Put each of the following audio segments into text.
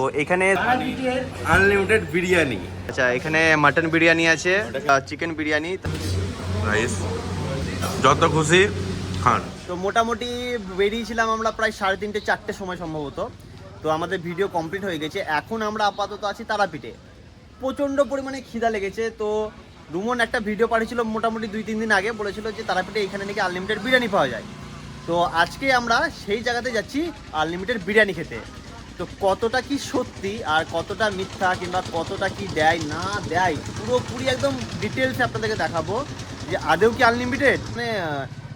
তো এখানে আনলিমিটেড বিরিয়ানি আচ্ছা এখানে মাটন বিরিয়ানি আছে চিকেন বিরিয়ানি রাইস যত খুশি খান। তো মোটামুটি বেরিয়েছিলাম আমরা প্রায় সাড়ে তিনটে চারটে সময় সম্ভবত। তো আমাদের ভিডিও কমপ্লিট হয়ে গেছে। এখন আমরা আপাতত আছি তারাপীঠে। প্রচণ্ড পরিমাণে খিদা লেগেছে। তো রুমন একটা ভিডিও পাঠিয়েছিল মোটামুটি দুই তিন দিন আগে। বলেছিল যে তারাপীঠে এখানে নাকি আনলিমিটেড বিরিয়ানি পাওয়া যায়। তো আজকে আমরা সেই জায়গাতে যাচ্ছি আনলিমিটেড বিরিয়ানি খেতে। তো কতটা কি সত্যি আর কতটা মিথ্যা কিংবা কতটা কি দেয় না দেয় পুরোপুরি একদম ডিটেলসে আপনাদেরকে দেখাবো যে আদেও কি আনলিমিটেড মানে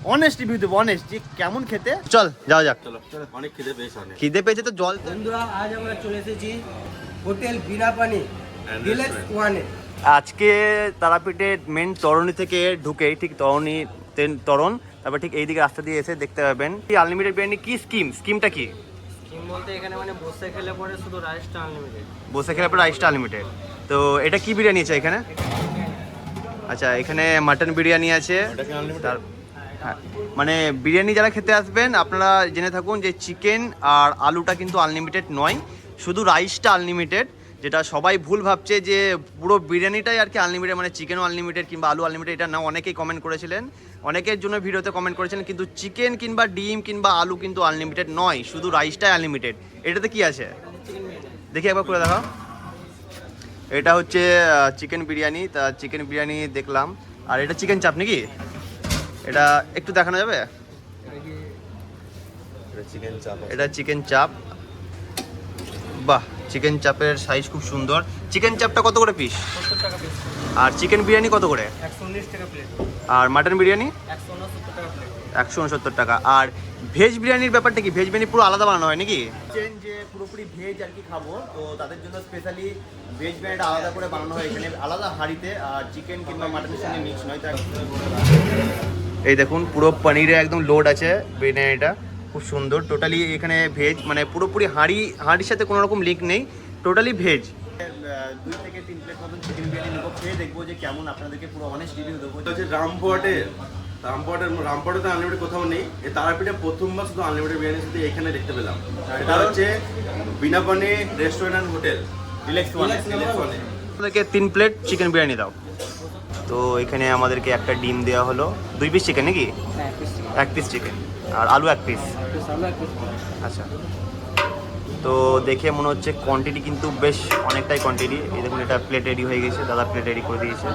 অনেস্ট রিভিউ দেবো অনেস্ট যে কেমন খেতে। চল যাওয়া যাক। চলো অনেক খিদে বেশ অনেক। খিদে পেয়েছে তো জল। বন্ধুরা আজ আমরা চলে এসেছি হোটেল And ডিলেক্স ওয়ানে আজকে তারাপীঠে মেন তরণী থেকে ঢুকেই ঠিক তরণী তেন- তরণ তারপর ঠিক এইদিকে রাস্তা দিয়ে এসে দেখতে পাবেন। এই আনলিমিটেড বিরিয়ানি কি স্কিম স্কিমটা কি? বলতে এখানে মানে বসে খেলে পরে শুধু রাইসটা আনলিমিটেড বসে খেলে পর রাইসটা আনলিমিটেড তো এটা কি বিরিয়ানি আছে এখানে? আচ্ছা এখানে মাটন বিরিয়ানি আছে। তার হ্যাঁ, মানে বিরিয়ানি যারা খেতে আসবেন আপনারা জেনে থাকুন যে চিকেন আর আলুটা কিন্তু আনলিমিটেড নয়। শুধু রাইসটা আনলিমিটেড যেটা সবাই ভুল ভাবছে যে পুরো বিরিয়ানিটাই আর কি আনলিমিটেড মানে চিকেনও আনলিমিটেড কিংবা আলু আনলিমিটেড এটা না অনেকেই কমেন্ট করেছিলেন। অনেকের জন্য ভিডিওতে কমেন্ট করেছিলেন কিন্তু চিকেন কিংবা ডিম কিংবা আলু কিন্তু আনলিমিটেড নয় শুধু রাইসটাই আনলিমিটেড এটাতে কি আছে? দেখি একবার করে দেখাও। এটা হচ্ছে চিকেন বিরিয়ানি তা চিকেন বিরিয়ানি দেখলাম। আর এটা চিকেন চাপ নাকি? এটা একটু দেখানো যাবে? এটা চিকেন চাপ। এটা চিকেন চাপ। বাহ চিকেন চাপের সাইজ খুব সুন্দর। চিকেন চাপটা কত করে পিস সত্তর টাকা পিস আর চিকেন বিরিয়ানি কত করে? আর মাটন বিরিয়ানি? একশো উনসত্তর টাকা আর ভেজ বিরিয়ানির ব্যাপারটা কি? ভেজ বিরিয়ানি পুরো আলাদা বানানো হয় নাকি? যে পুরোপুরি ভেজ আর কি খাব তো তাদের জন্য স্পেশালি ভেজ বিরিয়ানিটা আলাদা করে বানানো হয় এখানে। আলাদা হাঁড়িতে আর চিকেন কিংবা মাটনের সঙ্গে মিক্স নয় এই দেখুন পুরো পনিরে একদম লোড আছে বিরিয়ানিটা। খুব সুন্দর টোটালি এখানে ভেজ মানে পুরোপুরি হাঁড়ি হাঁড়ির সাথে কোনো রকম লিঙ্ক নেই টোটালি ভেজ দুই থেকে তিন প্লেট মতন চিকেন বিরিয়ানি নেব খেয়ে দেখব যে কেমন আপনাদেরকে পুরো অনেস্ট রিভিউ দেবো। এটা হচ্ছে তো আনলিমিটেড কোথাও নেই এই তারাপীঠে প্রথমবার শুধু আনলিমিটেড বিরিয়ানি শুধু এখানে দেখতে পেলাম। এটা হচ্ছে Binapani restaurant and hotel number তিন প্লেট চিকেন বিরিয়ানি দাও। তো এখানে আমাদেরকে একটা ডিম দেওয়া হলো। দুই পিস চিকেন নাকি? হ্যাঁ এক পিস চিকেন আর আলু এক পিস পিস আলু এক পিস আচ্ছা। তো দেখে মনে হচ্ছে কোয়ান্টিটি কিন্তু বেশ অনেকটাই কোয়ান্টিটি এই দেখুন এটা প্লেট রেডি হয়ে গেছে দাদা প্লেট রেডি করে দিয়েছে।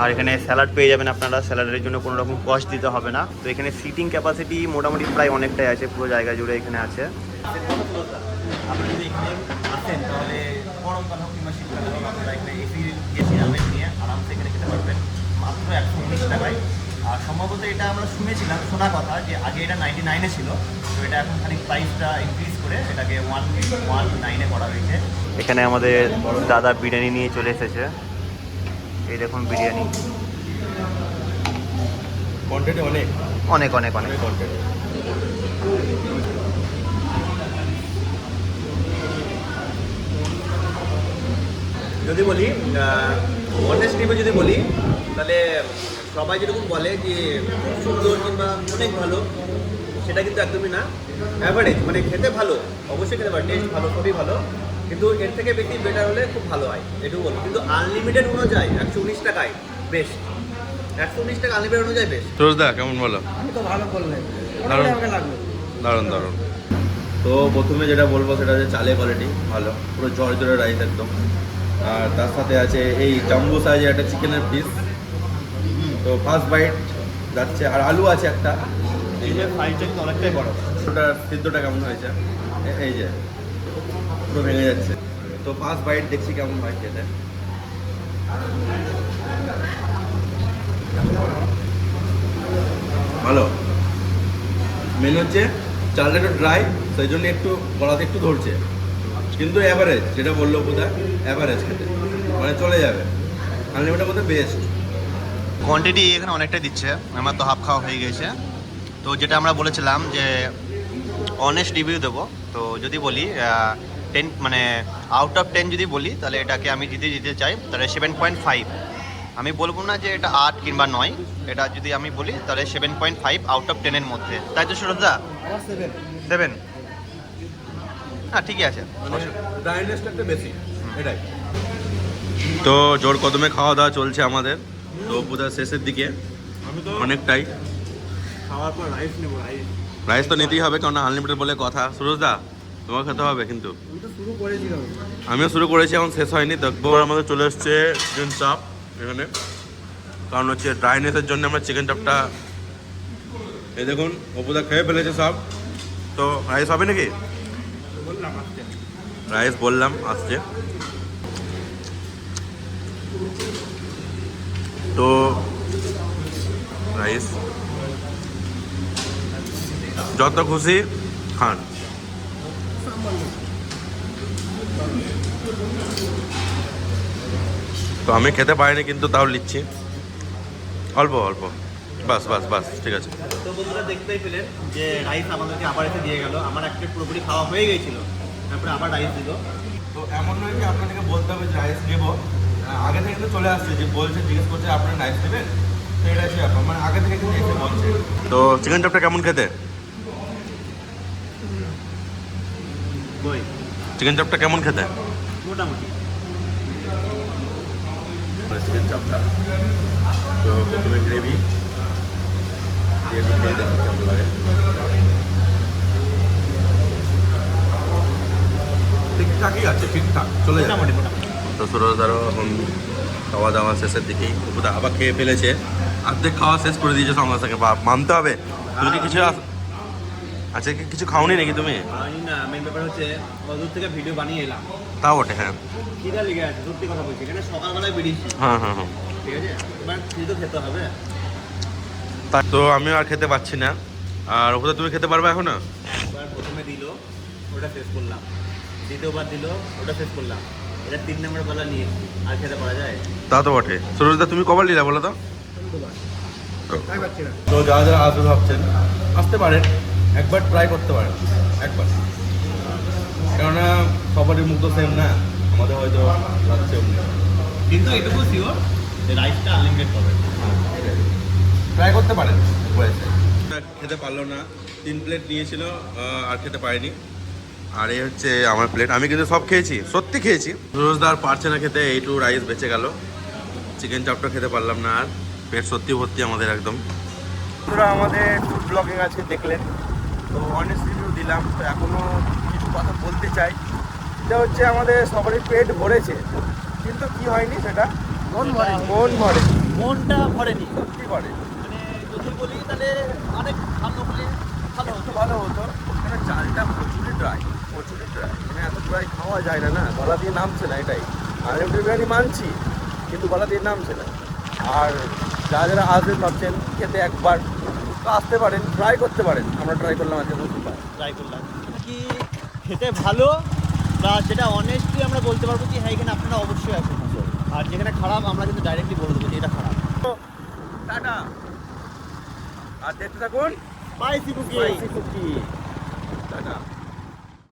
আর এখানে স্যালাড পেয়ে যাবেন আপনারা। স্যালাডের জন্য কোনো রকম কস্ট দিতে হবে না। তো এখানে সিটিং ক্যাপাসিটি মোটামুটি প্রায় অনেকটাই আছে পুরো জায়গা জুড়ে এখানে আছে। আপনি যদি এখানে আসেন তাহলে গরমকাল হোক কিংবা শীতকাল হোক আপনারা এখানে এসি এসি হেলমেট নিয়ে আরামসে এখানে খেতে পারবেন। মাত্র একশো উনিশ টাকায়। আর সম্ভবত এটা আমরা শুনেছিলাম শোনা কথা যে আগে এটা নাইনটি নাইনে ছিল। তো এটা এখন খানিক প্রাইসটা ইনক্রিজ করে এটাকে ওয়ান ওয়ান নাইনে করা হয়েছে। এখানে আমাদের দাদা বিরিয়ানি নিয়ে চলে এসেছে। এই দেখুন বিরিয়ানি। কোয়ান্টিটি অনেক। অনেক অনেক অনেক। অনেক কোয়ান্টিটি যদি বলি অনেস্ট রিভিউ যদি বলি তাহলে সবাই যেরকম বলে যে খুব সুন্দর কিংবা অনেক ভালো সেটা কিন্তু একদমই না। অ্যাভারেজ মানে খেতে ভালো অবশ্যই খেতে পারে টেস্ট ভালো খুবই ভালো কিন্তু এর থেকে বেশি বেটার হলে খুব ভালো হয় এটুকু বলব কিন্তু আনলিমিটেড অনুযায়ী একশো উনিশ টাকায় বেস্ট একশো উনিশ টাকা আনলিমিটেড অনুযায়ী বেস্ট সুরজদা কেমন বলো? আমি তো ভালো বললেন দারুণ। দারুণ দারুণ। তো প্রথমে যেটা বলব সেটা হচ্ছে চালের কোয়ালিটি ভালো। পুরো জল জলের রাইস একদম। আর তার সাথে আছে এই জাম্বো সাইজের একটা চিকেনের পিস তো ফার্স্ট বাইট যাচ্ছে। আর আলু আছে একটা। এই যে ফ্রাইডটা কিন্তু অনেকটাই বড়। ওটা সিদ্ধটা কেমন হয়েছে? এই যে পুরো ভেঙে যাচ্ছে। তো ফার্স্ট বাইট দেখছি কেমন হয় খেতে। ভালো। মেন হচ্ছে চালটা একটু ড্রাই সেই জন্য একটু গলাতে একটু ধরছে। কিন্তু অ্যাভারেজ যেটা বলল বোধা অ্যাভারেজ খেতে। মানে চলে যাবে। আনলিমিটেড মধ্যে বেস্ট কোয়ান্টিটি এখানে অনেকটাই দিচ্ছে। আমার তো হাফ খাওয়া হয়ে গেছে। তো যেটা আমরা বলেছিলাম যে অনেস্ট রিভিউ দেবো। তো যদি বলি টেন মানে আউট অফ টেন যদি বলি তাহলে এটাকে আমি দিতে দিতে চাই। তাহলে সেভেন পয়েন্ট ফাইভ আমি বলব না যে এটা আট কিংবা নয়। এটা যদি আমি বলি তাহলে seven point five out of টেনের মধ্যে। তাই তো সুরজদা? সেভেন হ্যাঁ ঠিকই আছে। মানে বেশি এটাই। তো জোর কদমে খাওয়া দাওয়া চলছে আমাদের। তো পূজার শেষের দিকে তো অনেকটাই। খাওয়ার পর রাইস নেব রাইস রাইস তো নিতেই হবে কারণ আনলিমিটেড বলে কথা। সুরজ দা তোমার খেতে হবে কিন্তু। আমি তো শুরু করেছিলাম আমিও শুরু করেছি এখন শেষ হয়নি। দেখব আমাদের চলে এসছে চিকেন চাপ এখানে। কারণ হচ্ছে ড্রাইনেসের জন্য আমরা চিকেন চাপটা এই দেখুন অপুদা খেয়ে ফেলেছে সব। তো রাইস হবে নাকি? রাইস বললাম আসছে তো রাইস। যত খুশি খান। তো আমি খেতে পারিনি কিন্তু তাও নিচ্ছি অল্প অল্প। বাস বাস বাস, ঠিক আছে। তো বন্ধুরা দেখতেই পেলেন যে রাইস আমাদেরকে আবার এসে দিয়ে গেল। আমার একটা পুরোপুরি খাওয়া হয়ে গেছিল। তারপরে আবার রাইস দিল। তো এমন নয় যে আপনাদেরকে বলতে হবে যে রাইস নেব আগে থেকে কিন্তু চলে আসছে যে বলছে জিজ্ঞেস করছে আপনারা রাইস নেবেন তো এটা হচ্ছে ব্যাপার। মানে আগে থেকে কিন্তু এসে বলছে। তো চিকেন চাপটা কেমন খেতে? চিকেন চাপটা কেমন খেতে? মোটামুটি। চিকেন চাপটা তো প্রথমে গ্রেভি দিয়ে খেয়ে দেখি কেমন লাগে ঠিকঠাকই আছে ঠিকঠাক চলে যাবে। তো সুরজদারও এখন খাওয়া দাওয়া শেষের দিকেই উপদা আবার খেয়ে ফেলেছে। অর্ধেক খাওয়া শেষ করে দিয়েছে সঙ্গে সঙ্গে বাপ মানতে হবে। তুমি কিছু আস- আচ্ছা কি কিছু খাওনি নাকি তুমি? আমি না মেন ব্যাপার হচ্ছে দূর থেকে ভিডিও বানিয়ে এলাম। তাও ওঠে হ্যাঁ। খিদা লেগে আছে সত্যি কথা বলছি এখানে সকালবেলায় বেরিয়েছি। হ্যাঁ হ্যাঁ হ্যাঁ। ঠিক আছে? এবার খিদে তো খেতে হবে। তা- তো আমি আর খেতে পাচ্ছি না। আর ওটা তুমি খেতে পারবে এখন? একবার প্রথমে দিল ওটা শেষ করলাম। দ্বিতীয়বার দিল ওটা শেষ করলাম। এটা তিন নম্বর বেলা নিয়ে আর খেতে পারা যায়? তা তো বটে। সুরজদা তুমি কবার নিলা বলো তো? তো যারা যারা আসবে ভাবছেন আসতে পারেন একবার ট্রাই করতে পারেন একবার। কেননা সবারই মুখ তো সেম না আমাদের হয়তো লাগছে কিন্তু এটুকু শিওর যে রাইসটা আনলিমিটেড পাবে। ট্রাই করতে পারেন খেতে পারল না তিন প্লেট নিয়েছিল আর খেতে পারিনি। আর এই হচ্ছে আমার প্লেট আমি কিন্তু সব খেয়েছি সত্যি খেয়েছি। রোজদার পারছে না খেতে এইটু রাইস বেঁচে গেল। চিকেন চাপটা খেতে পারলাম না আর। পেট সত্যি ভর্তি আমাদের একদম। তোরা আমাদের ফুড ব্লগিং আছে দেখলেন। তো অনেস্ট রিভিউ দিলাম তো এখনও কিছু কথা বলতে চাই। সেটা হচ্ছে আমাদের সবারই পেট ভরেছে। কিন্তু কি হয়নি সেটা? মন ভরে মন ভরে। মনটা ভরেনি। সত্যি করে মানে যদি বলি তাহলে অনেক ভালো হলে ভালো হতো। ভালো হতো। চালটা প্রচুরই ড্রাই প্রচুরই ড্রাই মানে এত খাওয়া যায় না না। গলা দিয়ে নামছে না এটাই। আনলিমিটেড বিরিয়ানি মানছি কিন্তু গলা দিয়ে নামছে না। আর যারা যারা আসবেন ভাবছেন খেতে একবার তো আসতে পারেন ট্রাই করতে পারেন। আমরা ট্রাই করলাম আজকে ট্রাই করলাম। কি খেতে ভালো? বা সেটা অনেস্টলি আমরা বলতে পারব কি হ্যাঁ এখানে আপনারা অবশ্যই আসুন। আর যেখানে খারাপ আমরা কিন্তু ডাইরেক্টলি বলে দেবো যে এটা খারাপ। টাটা। আর দেখতে থাকুন। বাই সিপুকি টাটা।